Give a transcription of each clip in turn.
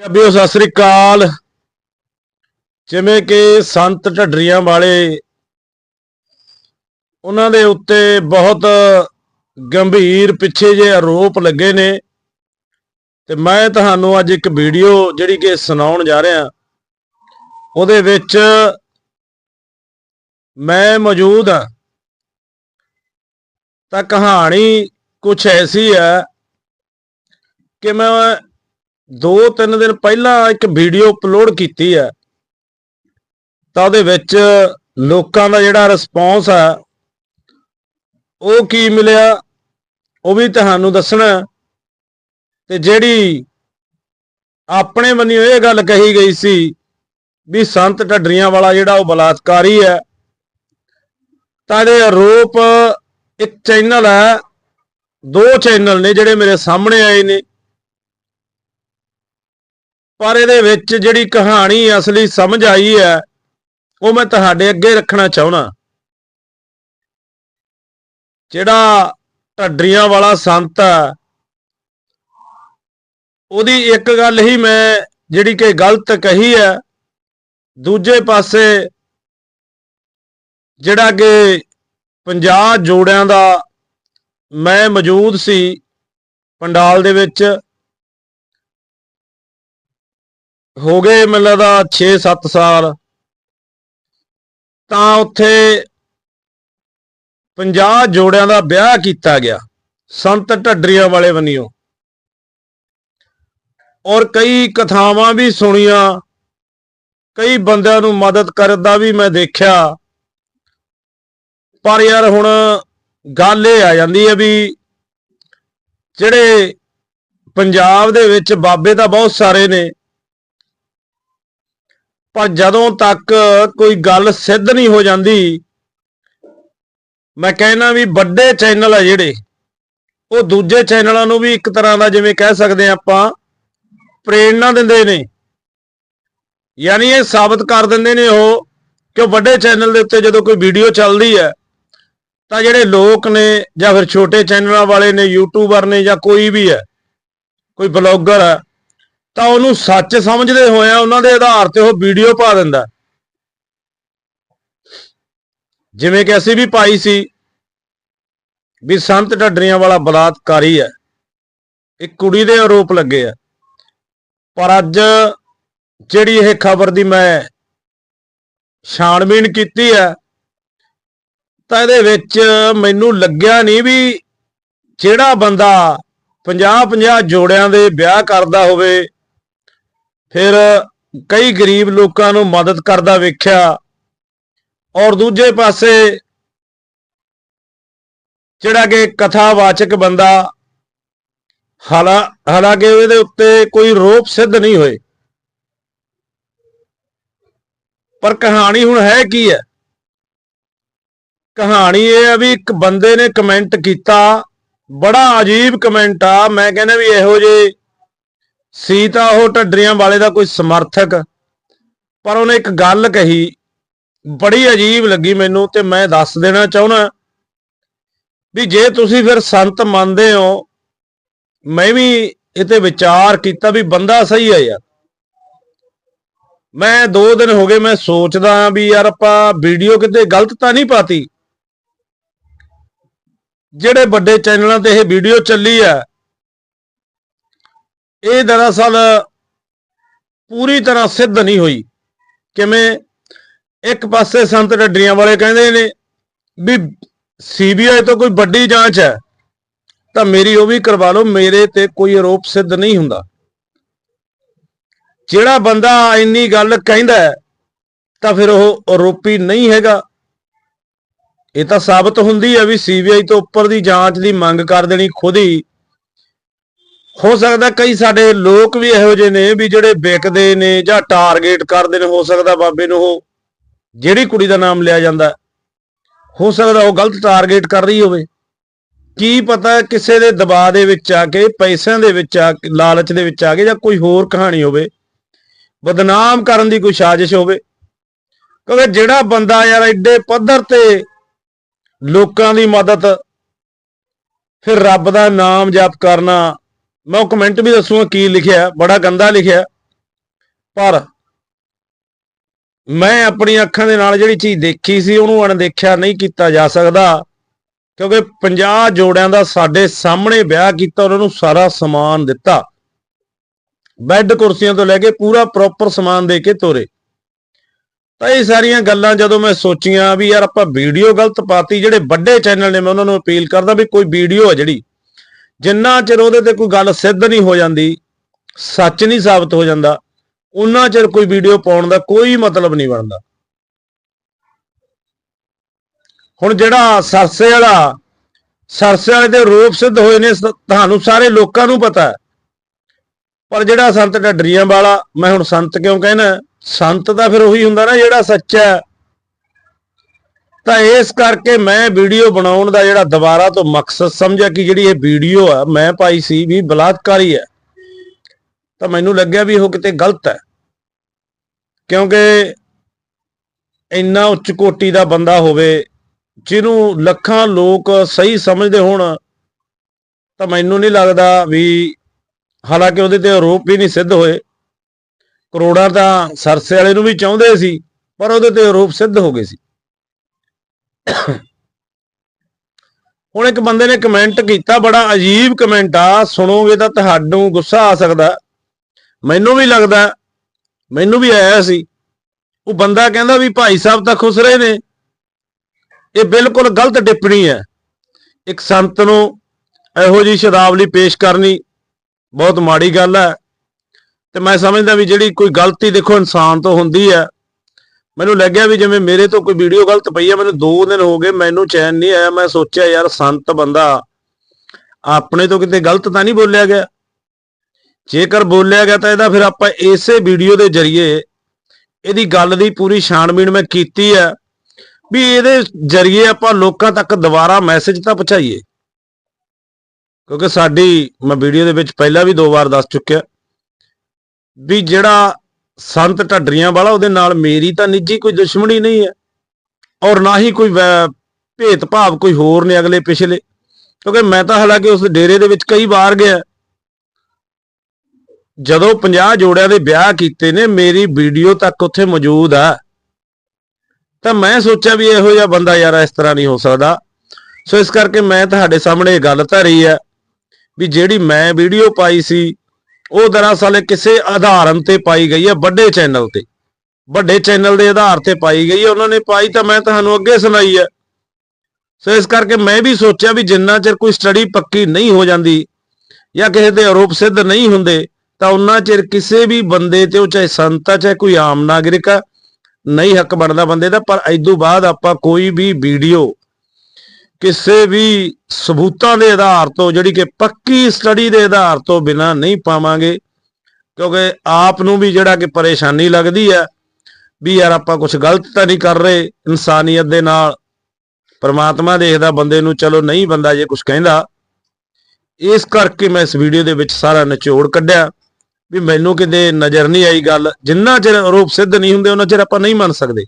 ਪੰਜਾਬੀਓ, ਸਤਿ ਸ੍ਰੀ ਅਕਾਲ। ਜਿਵੇਂ ਕਿ ਸੰਤ ਢੱਡਰੀਆਂ ਵਾਲੇ, ਉਹਨਾਂ ਦੇ ਉੱਤੇ ਬਹੁਤ ਗੰਭੀਰ ਪਿੱਛੇ ਜੇ ਆਰੋਪ ਲੱਗੇ ਨੇ। ਤੇ ਮੈਂ ਤੁਹਾਨੂੰ ਅੱਜ ਇੱਕ ਵੀਡੀਓ ਜਿਹੜੀ ਕਿ ਸੁਣਾਉਣ ਜਾ ਰਿਹਾ ਉਹਦੇ ਵਿੱਚ ਮੈਂ ਮੌਜੂਦ ਹਾਂ। ਤਾਂ ਕਹਾਣੀ ਕੁਝ ਐਸੀ ਹੈ ਕਿ ਮੈਂ ਦੋ ਤਿੰਨ ਦਿਨ ਪਹਿਲਾਂ ਇੱਕ ਵੀਡੀਓ ਅਪਲੋਡ ਕੀਤੀ ਹੈ। ਤਾਂ ਉਹਦੇ ਵਿੱਚ ਲੋਕਾਂ ਦਾ ਜਿਹੜਾ ਰਿਸਪੌਂਸ ਹੈ ਉਹ ਕੀ ਮਿਲਿਆ, ਉਹ ਵੀ ਤੁਹਾਨੂੰ ਦੱਸਣਾ ਤੇ ਜਿਹੜੀ ਆਪਣੇ ਮੰਨਿਓ ਇਹ ਗੱਲ ਕਹੀ ਗਈ ਸੀ ਵੀ ਸੰਤ ਢੱਡਰੀਆਂ ਵਾਲਾ ਜਿਹੜਾ ਉਹ ਬਲਾਤਕਾਰੀ ਹੈ, ਤਾਂ ਇਹਦੇ ਆਰੋਪ ਇੱਕ ਚੈਨਲ ਹੈ, ਦੋ ਚੈਨਲ ਨੇ ਜਿਹੜੇ ਮੇਰੇ ਸਾਹਮਣੇ ਆਏ ਨੇ। ਪਰ ਇਹਦੇ ਵਿੱਚ ਜਿਹੜੀ ਕਹਾਣੀ ਅਸਲੀ ਸਮਝ ਆਈ ਹੈ, ਉਹ ਮੈਂ ਤੁਹਾਡੇ ਅੱਗੇ ਰੱਖਣਾ ਚਾਹੁੰਦਾ। ਜਿਹੜਾ ਢੱਡਰੀਆਂ ਵਾਲਾ ਸੰਤ ਹੈ, ਉਹਦੀ ਇੱਕ ਗੱਲ ਹੀ ਮੈਂ ਜਿਹੜੀ ਕਿ ਗਲਤ ਕਹੀ ਹੈ, ਦੂਜੇ ਪਾਸੇ ਜਿਹੜਾ ਕਿ 50 ਜੋੜਿਆਂ ਦਾ ਮੈਂ ਮੌਜੂਦ ਸੀ, ਪੰਡਾਲ ਦੇ ਵਿੱਚ ਹੋ ਗਏ ਮੈਨੂੰ ਲੱਗਦਾ 6-7 ਸਾਲ। ਤਾਂ ਉੱਥੇ 50 ਜੋੜਿਆਂ ਦਾ ਵਿਆਹ ਕੀਤਾ ਗਿਆ, ਸੰਤ ਢੱਡਰੀਆਂ ਵਾਲੇ ਵੰਨਿਓ। ਔਰ ਕਈ ਕਥਾਵਾਂ ਵੀ ਸੁਣੀਆਂ, ਕਈ ਬੰਦਿਆਂ ਨੂੰ ਮਦਦ ਕਰਨ ਦਾ ਵੀ ਮੈਂ ਦੇਖਿਆ। ਪਰ ਯਾਰ ਹੁਣ ਗੱਲ ਇਹ ਆ ਜਾਂਦੀ ਹੈ ਵੀ ਜਿਹੜੇ ਪੰਜਾਬ ਦੇ ਵਿੱਚ ਬਾਬੇ ਤਾਂ ਬਹੁਤ ਸਾਰੇ ਨੇ ਪਰ ਜਦੋਂ ਤੱਕ ਕੋਈ ਗੱਲ ਸਿੱਧ ਨਹੀਂ ਹੋ ਜਾਂਦੀ, ਮੈਂ ਕਹਿਣਾ ਵੀ ਵੱਡੇ ਚੈਨਲ ਆ ਜਿਹੜੇ, ਉਹ ਦੂਜੇ ਚੈਨਲਾਂ ਨੂੰ ਵੀ ਇੱਕ ਤਰ੍ਹਾਂ ਦਾ ਜਿਵੇਂ ਕਹਿ ਸਕਦੇ ਆ ਆਪਾਂ, ਪ੍ਰੇਰਣਾ ਦਿੰਦੇ ਨੇ। ਯਾਨੀ ਇਹ ਸਾਬਤ ਕਰ ਦਿੰਦੇ ਨੇ ਉਹ ਕਿ ਵੱਡੇ ਚੈਨਲ ਦੇ ਉੱਤੇ ਜਦੋਂ ਕੋਈ ਵੀਡੀਓ ਚੱਲਦੀ ਹੈ, ਤਾਂ ਜਿਹੜੇ ਲੋਕ ਨੇ ਜਾਂ ਫਿਰ ਛੋਟੇ ਚੈਨਲਾਂ ਵਾਲੇ ਨੇ, ਯੂਟਿਊਬਰ ਨੇ ਜਾਂ ਕੋਈ ਵੀ ਹੈ, ਕੋਈ ਬਲੌਗਰ ਹੈ ਤਾਂ ਉਹਨੂੰ ਸੱਚ ਸਮਝਦੇ ਹੋਇਆ ਉਹਨਾਂ ਦੇ ਆਧਾਰ ਤੇ ਉਹ ਵੀਡੀਓ ਪਾ ਦਿੰਦਾ। ਜਿਵੇਂ ਕਿ ਅਸੀਂ ਵੀ ਪਾਈ ਸੀ ਵੀ ਸੰਤ ਢੱਡਰੀਆਂ ਵਾਲਾ ਬਲਾਤਕਾਰੀ ਹੈ। ਇੱਕ ਕੁੜੀ ਦੇ ਆਰੋਪ ਲੱਗੇ ਆ। ਪਰ ਅੱਜ ਜਿਹੜੀ ਇਹ ਖਬਰ ਦੀ ਮੈਂ ਛਾਣਬੀਣ ਕੀਤੀ ਹੈ, ਤਾਂ ਇਹਦੇ ਵਿੱਚ ਮੈਨੂੰ ਲੱਗਿਆ ਨਹੀਂ ਵੀ ਜਿਹੜਾ ਬੰਦਾ 50-50 ਜੋੜਿਆਂ ਦੇ ਵਿਆਹ ਕਰਦਾ ਹੋਵੇ ਫਿਰ ਕਈ ਗਰੀਬ ਲੋਕਾਂ ਨੂੰ ਮਦਦ ਕਰਦਾ ਵੇਖਿਆ ਔਰ ਦੂਜੇ ਪਾਸੇ ਜਿਹੜਾ ਕਿ ਕਥਾਵਾਚਕ ਬੰਦਾ, ਹਾਲਾ, ਹਾਲਾਂਕਿ ਉਹਦੇ ਉੱਤੇ ਕੋਈ ਰੋਪ ਸਿੱਧ ਨਹੀਂ ਹੋਏ। ਪਰ ਕਹਾਣੀ ਹੁਣ ਹੈ ਕੀ ਹੈ? ਕਹਾਣੀ ਇਹ ਆ ਵੀ ਇੱਕ ਬੰਦੇ ਨੇ ਕਮੈਂਟ ਕੀਤਾ, ਬੜਾ ਅਜੀਬ ਕਮੈਂਟ ਆ, ਮੈਂ ਕਹਿੰਦਾ ਵੀ ਇਹੋ ਜਿਹੇ ਸੀ ਤਾਂ ਉਹ ਢੱਡਰੀਆਂ ਵਾਲੇ ਦਾ ਕੋਈ ਸਮਰਥਕ। ਪਰ ਉਹਨੇ ਇੱਕ ਗੱਲ ਕਹੀ, ਬੜੀ ਅਜੀਬ ਲੱਗੀ ਮੈਨੂੰ ਤੇ ਮੈਂ ਦੱਸ ਦੇਣਾ ਚਾਹੁੰਦਾ ਵੀ ਜੇ ਤੁਸੀਂ ਫਿਰ ਸੰਤ ਮੰਨਦੇ ਹੋ, ਮੈਂ ਵੀ ਇਹ ਤੇ ਵਿਚਾਰ ਕੀਤਾ ਵੀ ਬੰਦਾ ਸਹੀ ਹੈ ਯਾਰ। ਮੈਂ 2 ਦਿਨ ਹੋ ਗਏ ਮੈਂ ਸੋਚਦਾ ਵੀ ਯਾਰ ਆਪਾਂ ਵੀਡੀਓ ਕਿਤੇ ਗਲਤ ਤਾਂ ਨਹੀਂ ਪਾਤੀ। ਜਿਹੜੇ ਵੱਡੇ ਚੈਨਲਾਂ ਤੇ ਇਹ ਵੀਡੀਓ ਚੱਲੀ ਹੈ ਇਹ ਦਰਅਸਲ ਪੂਰੀ ਤਰ੍ਹਾਂ ਸਿੱਧ ਨਹੀਂ ਹੋਈ। ਕਿਵੇਂ? ਇੱਕ ਪਾਸੇ ਸੰਤ ਢੱਡਰੀਆਂ ਵਾਲੇ ਕਹਿੰਦੇ ਨੇ ਵੀ ਸੀਬੀਆਈ ਤੋਂ ਕੋਈ ਵੱਡੀ ਜਾਂਚ ਹੈ, ਤਾਂ ਮੇਰੀ ਉਹ ਵੀ ਕਰਵਾ ਲਓ, ਮੇਰੇ ਤੇ ਕੋਈ ਆਰੋਪ ਸਿੱਧ ਨਹੀਂ ਹੁੰਦਾ। ਜਿਹੜਾ ਬੰਦਾ ਇੰਨੀ ਗੱਲ ਕਹਿੰਦਾ ਤਾਂ ਫਿਰ ਉਹ ਆਰੋਪੀ ਨਹੀਂ ਹੈਗਾ। ਇਹ ਤਾਂ ਸਾਬਤ ਹੁੰਦੀ ਹੈ ਵੀ ਸੀਬੀਆਈ ਤੋਂ ਉੱਪਰ ਦੀ ਜਾਂਚ ਦੀ ਮੰਗ ਕਰ ਦੇਣੀ ਖੁਦ ਹੀ। ਹੋ ਸਕਦਾ ਕਈ ਸਾਡੇ ਲੋਕ ਵੀ ਇਹੋ ਜਿਹੇ ਨੇ ਵੀ ਜਿਹੜੇ ਵਿਕਦੇ ਨੇ ਜਾਂ ਟਾਰਗੇਟ ਕਰਦੇ ਨੇ, ਹੋ ਸਕਦਾ ਬਾਬੇ ਨੂੰ ਉਹ ਜਿਹੜੀ ਕੁੜੀ ਦਾ ਨਾਮ ਲਿਆ ਜਾਂਦਾ। ਹੋ ਸਕਦਾ ਉਹ ਗਲਤ ਟਾਰਗੇਟ ਕਰ ਰਹੀ ਹੋਵੇ। ਕੀ ਪਤਾ ਕਿਸੇ ਦੇ ਦਬਾਅ ਦੇ ਵਿੱਚ ਆ ਕੇ, ਪੈਸਿਆਂ ਦੇ ਵਿੱਚ ਆ ਕੇ, ਲਾਲਚ ਦੇ ਵਿੱਚ ਆ ਕੇ ਜਾਂ ਕੋਈ ਹੋਰ ਕਹਾਣੀ ਹੋਵੇ, ਬਦਨਾਮ ਕਰਨ ਦੀ ਕੋਈ ਸਾਜ਼ਿਸ਼ ਹੋਵੇ। ਕਿਉਂਕਿ ਜਿਹੜਾ ਬੰਦਾ ਯਾਰ ਐਡੇ ਪੱਧਰ ਤੇ ਲੋਕਾਂ ਦੀ ਮਦਦ, ਫਿਰ ਰੱਬ ਦਾ ਨਾਮ ਜਪ ਕਰਨਾ ਮੈਂ ਉਹ ਕਮੈਂਟ ਵੀ ਦੱਸੂਗਾ ਕੀ ਲਿਖਿਆ ਬੜਾ ਗੰਦਾ ਲਿਖਿਆ ਪਰ ਮੈਂ ਆਪਣੀ ਅੱਖਾਂ ਦੇ ਨਾਲ ਜਿਹੜੀ ਚੀਜ਼ ਦੇਖੀ ਸੀ, ਉਹਨੂੰ ਅਣਦੇਖਿਆ ਨਹੀਂ ਕੀਤਾ ਜਾ ਸਕਦਾ। ਕਿਉਂਕਿ 50 ਜੋੜਿਆਂ ਦਾ ਸਾਡੇ ਸਾਹਮਣੇ ਵਿਆਹ ਕੀਤਾ ਉਹਨਾਂ ਨੂੰ ਸਾਰਾ ਸਮਾਨ ਦਿੱਤਾ। ਬੈੱਡ ਕੁਰਸੀਆਂ ਤੋਂ ਲੈ ਕੇ ਪੂਰਾ ਪ੍ਰੋਪਰ ਸਮਾਨ ਦੇ ਕੇ ਤੋਰੇ। ਤਾਂ ਇਹ ਸਾਰੀਆਂ ਗੱਲਾਂ ਜਦੋਂ ਮੈਂ ਸੋਚੀਆਂ ਵੀ ਯਾਰ ਆਪਾਂ ਵੀਡੀਓ ਗਲਤ ਪਾਤੀ, ਜਿਹੜੇ ਵੱਡੇ ਚੈਨਲ ਨੇ, ਮੈਂ ਉਹਨਾਂ ਨੂੰ ਅਪੀਲ ਕਰਦਾ ਵੀ ਕੋਈ ਵੀਡੀਓ ਹੈ ਜਿਹੜੀ ਜਿੰਨਾ ਚਿਰ ਉਹਦੇ ਤੇ ਕੋਈ ਗੱਲ ਸਿੱਧ ਨਹੀਂ ਹੋ ਜਾਂਦੀ, ਸੱਚ ਨਹੀਂ ਸਾਬਤ ਹੋ ਜਾਂਦਾ ਉਹਨਾਂ ਚਿਰ ਕੋਈ ਵੀਡੀਓ ਪਾਉਣ ਦਾ ਕੋਈ ਮਤਲਬ ਨਹੀਂ ਬਣਦਾ। ਹੁਣ ਜਿਹੜਾ ਸਰਸੇ ਵਾਲਾ, ਸਰਸੇ ਵਾਲੇ ਦੇ ਰੂਪ ਸਿੱਧ ਹੋਏ ਨੇ ਤੁਹਾਨੂੰ ਸਾਰੇ ਲੋਕਾਂ ਨੂੰ ਪਤਾ ਹੈ। ਪਰ ਜਿਹੜਾ ਸੰਤ ਢੱਡਰੀਆਂ ਵਾਲਾ, ਮੈਂ ਹੁਣ ਸੰਤ ਕਿਉਂ ਕਹਿਣਾ, ਸੰਤ ਤਾਂ ਫਿਰ ਉਹੀ ਹੁੰਦਾ ਨਾ ਜਿਹੜਾ ਸੱਚਾ ਤਾਂ ਇਸ ਕਰਕੇ ਮੈਂ ਵੀਡੀਓ ਬਣਾਉਣ ਦਾ ਜਿਹੜਾ ਦੁਬਾਰਾ ਤੋਂ ਮਕਸਦ ਸਮਝਿਆ ਕਿ ਜਿਹੜੀ ਇਹ ਵੀਡੀਓ ਆ, ਮੈਂ ਪਾਈ ਸੀ ਵੀ ਬਲਾਤਕਾਰੀ ਹੈ। ਤਾਂ ਮੈਨੂੰ ਲੱਗਿਆ ਵੀ ਉਹ ਕਿਤੇ ਗਲਤ ਹੈ। ਕਿਉਂਕਿ ਇੰਨਾ ਉੱਚ ਕੋਟੀ ਦਾ ਬੰਦਾ ਹੋਵੇ, ਜਿਹਨੂੰ ਲੱਖਾਂ ਲੋਕ ਸਹੀ ਸਮਝਦੇ ਹੋਣ, ਤਾਂ ਮੈਨੂੰ ਨਹੀਂ ਲੱਗਦਾ ਵੀ ਹਾਲਾਂਕਿ ਉਹਦੇ ਤੇ ਆਰੋਪ ਵੀ ਨਹੀਂ ਸਿੱਧ ਹੋਏ। ਕਰੋੜਾਂ ਤਾਂ ਸਰਸੇ ਵਾਲੇ ਨੂੰ ਵੀ ਚਾਹੁੰਦੇ ਸੀ, ਪਰ ਉਹਦੇ ਤੇ ਆਰੋਪ ਸਿੱਧ ਹੋ ਗਏ ਸੀ। ਹੁਣ ਇੱਕ ਬੰਦੇ ਨੇ ਕਮੈਂਟ ਕੀਤਾ, ਬੜਾ ਅਜੀਬ ਕਮੈਂਟ ਆ, ਸੁਣੋਗੇ ਤਾਂ ਤੁਹਾਨੂੰ ਗੁੱਸਾ ਆ ਸਕਦਾ। ਮੈਨੂੰ ਵੀ ਲੱਗਦਾ, ਮੈਨੂੰ ਵੀ ਆਇਆ ਸੀ। ਉਹ ਬੰਦਾ ਕਹਿੰਦਾ ਵੀ ਭਾਈ ਸਾਹਿਬ ਤਾਂ ਖੁਸ਼ ਰਹੇ ਨੇ। ਇਹ ਬਿਲਕੁਲ ਗਲਤ ਟਿੱਪਣੀ ਹੈ। ਇੱਕ ਸੰਤ ਨੂੰ ਇਹੋ ਜੀ ਸ਼ਬਦਾਵਲੀ ਪੇਸ਼ ਕਰਨੀ ਬਹੁਤ ਮਾੜੀ ਗੱਲ ਹੈ। ਤੇ ਮੈਂ ਸਮਝਦਾ ਵੀ ਜਿਹੜੀ ਕੋਈ ਗਲਤੀ ਦੇਖੋ ਇਨਸਾਨ ਤੋਂ ਹੁੰਦੀ ਹੈ ਮੈਨੂੰ ਲੱਗਿਆ ਵੀ ਜਿਵੇਂ ਮੇਰੇ ਤੋਂ ਕੋਈ ਵੀਡੀਓ ਗਲਤ ਪਈ ਹੈ ਮੈਨੂੰ 2 ਦਿਨ ਹੋ ਗਏ, ਮੈਨੂੰ ਚੈਨ ਨਹੀਂ ਆਇਆ, ਮੈਂ ਸੋਚਿਆ ਯਾਰ ਸੰਤ ਬੰਦਾ, ਆਪਣੇ ਤੋਂ ਕਿਤੇ ਗਲਤ ਤਾਂ ਨਹੀਂ ਬੋਲਿਆ ਗਿਆ। ਜੇਕਰ ਬੋਲਿਆ ਗਿਆ ਤਾਂ ਇਹਦਾ ਫਿਰ ਆਪਾਂ ਇਸੇ ਵੀਡੀਓ ਦੇ ਜ਼ਰੀਏ ਇਹਦੀ ਗੱਲ ਦੀ ਪੂਰੀ ਛਾਣਬੀਣ ਮੈਂ ਕੀਤੀ ਹੈ ਵੀ ਇਹਦੇ ਜ਼ਰੀਏ ਆਪਾਂ ਲੋਕਾਂ ਤੱਕ ਦੁਬਾਰਾ ਮੈਸੇਜ ਤਾਂ ਪਹੁੰਚਾਈਏ। ਕਿਉਂਕਿ ਸਾਡੀ, ਮੈਂ ਵੀਡੀਓ ਦੇ ਵਿੱਚ ਪਹਿਲਾਂ ਵੀ ਦੋ ਵਾਰ ਦੱਸ ਚੁੱਕਿਆ, ਵੀ ਜਿਹੜਾ ਸੰਤ ਢੱਡਰੀਆਂ ਵਾਲਾ, ਉਹਦੇ ਨਾਲ ਮੇਰੀ ਤਾਂ ਨਿੱਜੀ ਕੋਈ ਦੁਸ਼ਮਣੀ ਨਹੀਂ ਹੈ। ਔਰ ਨਾ ਹੀ ਕੋਈ ਵੈ- ਭੇਦਭਾਵ ਕੋਈ ਹੋਰ ਨੇ ਅਗਲੇ ਪਿਛਲੇ। ਕਿਉਂਕਿ ਮੈਂ ਤਾਂ ਹਾਲਾਂਕਿ ਉਸ ਡੇਰੇ ਦੇ ਵਿੱਚ ਕਈ ਵਾਰ ਗਿਆ। ਜਦੋਂ 50 ਜੋੜਿਆਂ ਦੇ ਵਿਆਹ ਕੀਤੇ ਨੇ, ਮੇਰੀ ਵੀਡੀਓ ਤੱਕ ਉੱਥੇ ਮੌਜੂਦ ਆ। ਤਾਂ ਮੈਂ ਸੋਚਿਆ ਵੀ ਇਹੋ ਜਿਹਾ ਬੰਦਾ ਯਾਰ ਇਸ ਤਰ੍ਹਾਂ ਨਹੀਂ ਹੋ ਸਕਦਾ। ਸੋ ਇਸ ਕਰਕੇ ਮੈਂ ਤੁਹਾਡੇ ਸਾਹਮਣੇ ਇਹ ਗੱਲ ਧਾਰੀ ਹੈ ਵੀ ਜਿਹੜੀ ਮੈਂ ਵੀਡੀਓ ਪਾਈ ਸੀ ਉਹ ਦਰਅਸਲ ਕਿਸੇ ਆਧਾਰਨ ਤੇ ਪਾਈ ਗਈ ਹੈ, ਵੱਡੇ ਚੈਨਲ ਤੇ। ਵੱਡੇ ਚੈਨਲ ਦੇ ਆਧਾਰ ਤੇ ਪਾਈ ਗਈ ਹੈ, ਉਹਨਾਂ ਨੇ ਪਾਈ ਤਾਂ ਮੈਂ ਤੁਹਾਨੂੰ ਅੱਗੇ ਸੁਣਾਈ ਹੈ। ਸੋ ਇਸ ਕਰਕੇ ਮੈਂ ਵੀ ਸੋਚਿਆ ਵੀ ਜਿੰਨਾ ਚਿਰ ਕੋਈ ਸਟੱਡੀ ਪੱਕੀ ਨਹੀਂ ਹੋ ਜਾਂਦੀ ਜਾਂ ਕਿਸੇ ਦੇ ਆਰੋਪ ਸਿੱਧ ਨਹੀਂ ਹੁੰਦੇ, ਤਾਂ ਉਹਨਾਂ ਚਿਰ ਕਿਸੇ ਵੀ ਬੰਦੇ ਤੇ ਉਹ ਚਾਹੇ ਸੰਤ ਆ, ਚਾਹੇ ਕੋਈ ਆਮ ਨਾਗਰਿਕ ਆ, ਨਹੀਂ ਹੱਕ ਬਣਦਾ ਬੰਦੇ ਦਾ, ਪਰ ਇਦੋਂ ਬਾਅਦ ਆਪਾਂ ਕੋਈ ਵੀ ਵੀਡੀਓ ਕਿਸੇ ਵੀ ਸਬੂਤਾਂ ਦੇ ਆਧਾਰ ਤੋਂ, ਜਿਹੜੀ ਕਿ ਪੱਕੀ ਸਟੱਡੀ ਦੇ ਆਧਾਰ ਤੋਂ ਬਿਨਾ ਨਹੀਂ ਪਾਵਾਂਗੇ, ਕਿਉਂਕਿ ਆਪ ਨੂੰ ਵੀ ਜਿਹੜਾ ਕਿ ਪਰੇਸ਼ਾਨੀ ਲੱਗਦੀ ਹੈ ਵੀ ਯਾਰ ਆਪਾਂ ਕੁਝ ਗਲਤ ਤਾਂ ਨਹੀਂ ਕਰ ਰਹੇ, ਇਨਸਾਨੀਅਤ ਦੇ ਨਾਲ ਪਰਮਾਤਮਾ ਦੇਖਦਾ ਬੰਦੇ ਨੂੰ, ਚਲੋ ਨਹੀਂ ਬੰਦਾ ਜੇ ਕੁਝ ਕਹਿੰਦਾ। ਇਸ ਕਰਕੇ ਮੈਂ ਇਸ ਵੀਡੀਓ ਦੇ ਵਿੱਚ ਸਾਰਾ ਨਿਚੋੜ ਕੱਢਿਆ ਵੀ ਮੈਨੂੰ ਕਿਤੇ ਨਜ਼ਰ ਨਹੀਂ ਆਈ ਗੱਲ, ਜਿੰਨਾ ਚਿਰ ਆਰੋਪ ਸਿੱਧ ਨਹੀਂ ਹੁੰਦੇ, ਉਹਨਾਂ ਚਿਰ ਆਪਾਂ ਨਹੀਂ ਮੰਨ ਸਕਦੇ।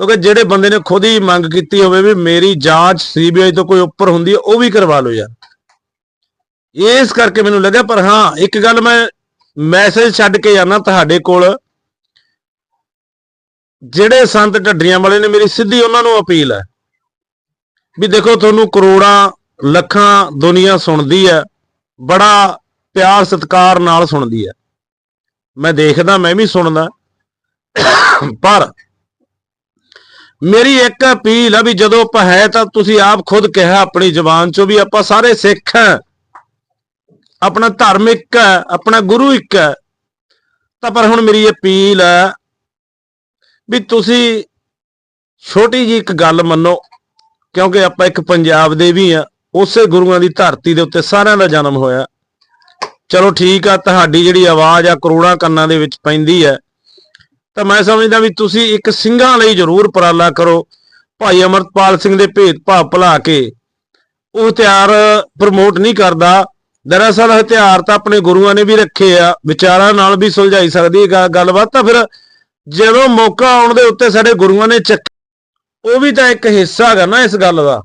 ਕਿਉਂਕਿ ਜਿਹੜੇ ਬੰਦੇ ਨੇ ਖੁਦ ਹੀ ਮੰਗ ਕੀਤੀ ਹੋਵੇ ਵੀ ਮੇਰੀ ਜਾਂਚ ਸੀਬੀਆਈ ਤੋਂ ਕੋਈ ਉੱਪਰ ਹੁੰਦੀ ਹੈ, ਉਹ ਵੀ ਕਰਵਾ ਲਓ ਯਾਰ। ਇਸ ਕਰਕੇ ਮੈਨੂੰ ਲੱਗਿਆ, ਪਰ ਹਾਂ, ਇੱਕ ਗੱਲ ਮੈਂ ਮੈਸੇਜ ਛੱਡ ਕੇ ਜਾਣਾ ਤੁਹਾਡੇ ਕੋਲ। ਜਿਹੜੇ ਸੰਤ ਢੱਡਰੀਆਂ ਵਾਲੇ ਨੇ, ਮੇਰੀ ਸਿੱਧੀ ਉਹਨਾਂ ਨੂੰ ਅਪੀਲ ਹੈ ਵੀ ਦੇਖੋ, ਤੁਹਾਨੂੰ ਕਰੋੜਾਂ, ਲੱਖਾਂ ਦੁਨੀਆ ਸੁਣਦੀ ਹੈ, ਬੜਾ ਪਿਆਰ ਸਤਿਕਾਰ ਨਾਲ ਸੁਣਦੀ ਹੈ। ਮੈਂ ਦੇਖਦਾ, ਮੈਂ ਵੀ ਸੁਣਦਾ। ਪਰ ਮੇਰੀ ਇੱਕ ਅਪੀਲ ਆ ਵੀ ਜਦੋਂ ਆਪਾਂ ਹੈ ਤਾਂ ਤੁਸੀਂ ਆਪ ਖੁਦ ਕਿਹਾ ਆਪਣੀ ਜ਼ੁਬਾਨ ਚੋਂ ਵੀ ਆਪਾਂ ਸਾਰੇ ਸਿੱਖ ਹਾਂ ਆਪਣਾ ਧਰਮ ਇੱਕ ਹੈ ਆਪਣਾ ਗੁਰੂ ਇੱਕ ਹੈ ਤਾਂ ਪਰ ਹੁਣ ਮੇਰੀ ਅਪੀਲ ਹੈ ਵੀ ਤੁਸੀਂ ਛੋਟੀ ਜੀ ਇੱਕ ਗੱਲ ਮੰਨੋ, ਕਿਉਂਕਿ ਆਪਾਂ ਇੱਕ ਪੰਜਾਬ ਦੇ ਵੀ ਆ, ਉਸੇ ਗੁਰੂਆਂ ਦੀ ਧਰਤੀ ਦੇ ਉੱਤੇ ਸਾਰਿਆਂ ਦਾ ਜਨਮ ਹੋਇਆ। ਚਲੋ ਠੀਕ ਆ, ਤੁਹਾਡੀ ਜਿਹੜੀ ਆਵਾਜ਼ ਆ ਕਰੋੜਾਂ ਕੰਨਾਂ ਦੇ ਵਿੱਚ ਪੈਂਦੀ ਹੈ ਤਾਂ ਮੈਂ ਸਮਝਦਾ ਵੀ ਤੁਸੀਂ ਇੱਕ ਸਿੰਘਾਂ ਲਈ ਜ਼ਰੂਰ ਉਪਰਾਲਾ ਕਰੋ। ਭਾਈ ਅਮਰਪਾਲ ਸਿੰਘ ਦੇ ਭੇਦਭਾਵ ਭੁਲਾ ਕੇ ਉਹ ਹਥਿਆਰ ਪ੍ਰਮੋਟ ਨਹੀਂ ਕਰਦਾ। ਦਰਅਸਲ ਹਥਿਆਰ ਤਾਂ ਆਪਣੇ ਗੁਰੂਆਂ ਨੇ ਵੀ ਰੱਖੇ ਆ। ਵਿਚਾਰਾਂ ਨਾਲ ਵੀ ਸੁਲਝਾਈ ਸਕਦੀ ਹੈ ਗੱਲਬਾਤ। ਤਾਂ ਫਿਰ ਜਦੋਂ ਮੌਕਾ ਆਉਣ ਦੇ ਉੱਤੇ ਸਾਡੇ ਗੁਰੂਆਂ ਨੇ ਚੱਕ ਉਹ ਵੀ ਤਾਂ ਇੱਕ ਹਿੱਸਾ ਹੈਗਾ ਨਾ ਇਸ ਗੱਲ ਦਾ।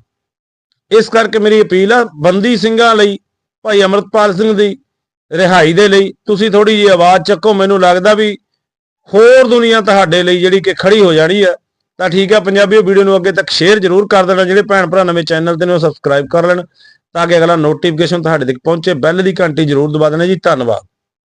ਇਸ ਕਰਕੇ ਮੇਰੀ ਅਪੀਲ ਆ, ਬੰਦੀ ਸਿੰਘਾਂ ਲਈ, ਭਾਈ ਅਮਰਤਪਾਲ ਸਿੰਘ ਦੀ ਰਿਹਾਈ ਦੇ ਲਈ। ਤੁਸੀਂ ਥੋੜੀ ਜਿਹੀ ਆਵਾਜ਼ ਚੱਕੋ। ਮੈਨੂੰ ਲੱਗਦਾ ਵੀ ਹੋਰ ਦੁਨੀਆ ਤੁਹਾਡੇ ਲਈ ਜਿਹੜੀ ਕਿ ਖੜੀ ਹੋ ਜਾਣੀ ਆ, ਤਾਂ ਠੀਕ ਹੈ ਪੰਜਾਬੀਓ, ਵੀਡੀਓ ਨੂੰ ਅੱਗੇ ਤੱਕ ਸ਼ੇਅਰ ਜ਼ਰੂਰ ਕਰ ਦੇਣਾ, ਜਿਹੜੇ ਭੈਣ ਭਰਾ ਨਵੇਂ ਚੈਨਲ ਤੇ ਨੇ ਉਹ ਸਬਸਕ੍ਰਾਈਬ ਕਰ ਲੈਣ, ਤਾਂ ਕਿ ਅਗਲਾ ਨੋਟੀਫਿਕੇਸ਼ਨ ਤੁਹਾਡੇ ਤੱਕ ਪਹੁੰਚੇ ਬੈਲ ਦੀ ਘੰਟੀ ਜ਼ਰੂਰ ਦਬਾ ਦੇਣਾ ਜੀ, ਧੰਨਵਾਦ।